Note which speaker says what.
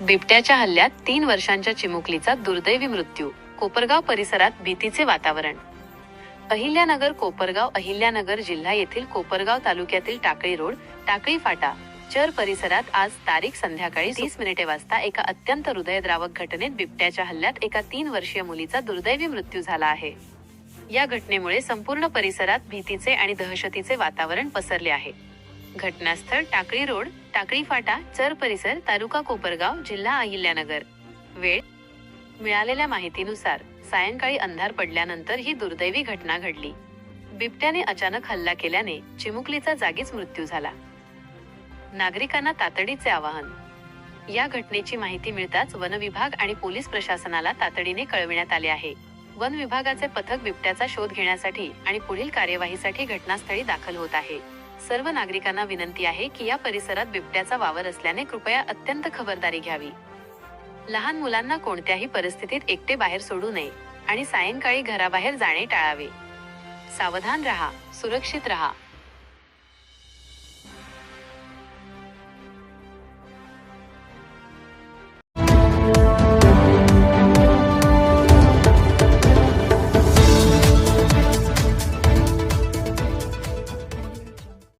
Speaker 1: बिबट्याच्या हल्ल्यात तीन वर्षांच्या चिमुकलीचा दुर्दैवी मृत्यू कोपरगाव परिसरात भीतीचे वातावरण. अहिल्यानगर कोपरगाव अहिल्यानगर जिल्हा येथील कोपरगाव तालुक्यातील टाकळी रोड टाकळी फाटा चर परिसरात आज तारीख संध्याकाळी तीस मिनिटे वाजता एका अत्यंत हृदयद्रावक घटनेत बिबट्याच्या हल्ल्यात एका तीन वर्षीय मुलीचा दुर्दैवी मृत्यू झाला आहे. या घटनेमुळे संपूर्ण परिसरात भीतीचे आणि दहशतीचे वातावरण पसरले आहे. घटनास्थळ टाकळी रोड टाकळी फाटा चर परिसर तालुका कोपरगाव जिल्हा अहिल्यानगर. वेळ मिळालेल्या माहितीनुसार सायंकाळी अंधार पडल्यानंतर ही दुर्दैवी घटना घडली. बिबट्याने अचानक हल्ला केल्याने चिमुकलीचा जागीच मृत्यू झाला. नागरिकांना तातडीचे आवाहन. या घटनेची माहिती मिळताच वन विभाग आणि पोलीस प्रशासनाला तातडीने कळविण्यात आले आहे. वन विभागाचे पथक बिबट्याचा शोध घेण्यासाठी आणि पुढील कार्यवाहीसाठी घटनास्थळी दाखल होत आहे. सर्व नागरिकांना विनंती आहे की या परिसरात बिबट्याचा वावर असल्याने कृपया अत्यंत खबरदारी घ्यावी. लहान मुलांना कोणत्याही परिस्थितीत एकटे बाहेर सोडू नये आणि सायंकाळी घराबाहेर जाणे टाळावे. सावधान रहा सुरक्षित रहा.